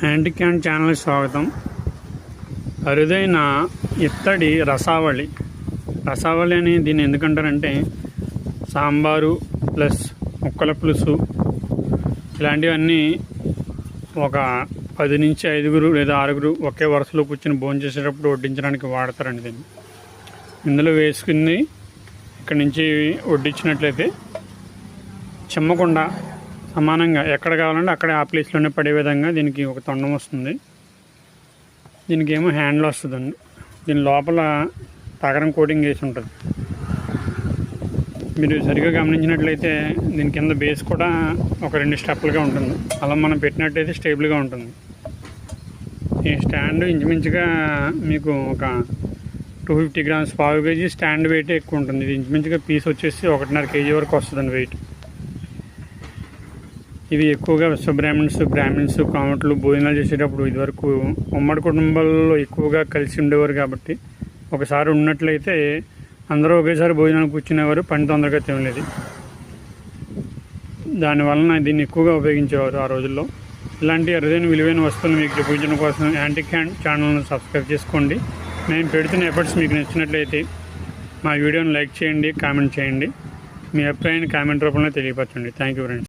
Hand can ఛానల్కి స్వాగతం. అరుదైన ఇత్తడి రసావళి. రసావళి అని దీన్ని ఎందుకంటారంటే సాంబారు ప్లస్ ముక్కల పులుసు ఇలాంటివన్నీ ఒక పది నుంచి ఐదుగురు లేదా ఆరుగురు ఒకే వరుసలో కూర్చొని భోజనం చేసేటప్పుడు వడ్డించడానికి వాడతారండి దీన్ని. ఇందులో వేసుకుని ఇక్కడి నుంచి వడ్డించినట్లయితే చిమ్మకుండా సమానంగా ఎక్కడ కావాలంటే అక్కడ ఆ ప్లేస్లోనే పడే విధంగా దీనికి ఒక తొండం వస్తుంది. దీనికి ఏమో హ్యాండిల్ వస్తుందండి. దీని లోపల తగరం కోటింగ్ వేసి ఉంటుంది. మీరు సరిగ్గా గమనించినట్లయితే దీని కింద బేస్ కూడా ఒక రెండు స్టెప్పులుగా ఉంటుంది. అలా మనం పెట్టినట్టయితే స్టేబుల్గా ఉంటుంది. ఈ స్టాండ్ ఇంచుమించుగా మీకు ఒక టూ ఫిఫ్టీ గ్రామ్స్ పావు కేజీ స్టాండ్ వెయిట్ ఎక్కువ ఉంటుంది. ఇది ఇంచుమించుగా పీస్ వచ్చేసి ఒకటిన్నర కేజీ వరకు వస్తుందండి వెయిట్. ఇది ఎక్కువగా విశ్వబ్రాహ్మణ్స్ బ్రాహ్మిన్స్ కామట్లు భోజనాలు చేసేటప్పుడు ఇదివరకు ఉమ్మడి కుటుంబాల్లో ఎక్కువగా కలిసి ఉండేవారు కాబట్టి ఒకసారి ఉన్నట్లయితే అందరూ ఒకేసారి భోజనాలు కూర్చునేవారు పని తొందరగా తినలేదు. దానివలన దీన్ని ఎక్కువగా ఉపయోగించేవారు ఆ రోజుల్లో. ఇలాంటి అరుదైన విలువైన వస్తువులు మీకు చూపించడం కోసం యాంటిక్ హ్యాండ్ ఛానల్ను సబ్స్క్రైబ్ చేసుకోండి. నేను పెడుతున్న ఎఫర్ట్స్ మీకు నచ్చినట్లయితే మా వీడియోని లైక్ చేయండి కామెంట్ చేయండి. మీ అభిప్రాయాన్ని కామెంట్ రూపంలో తెలియపరచండి. Thank you friends.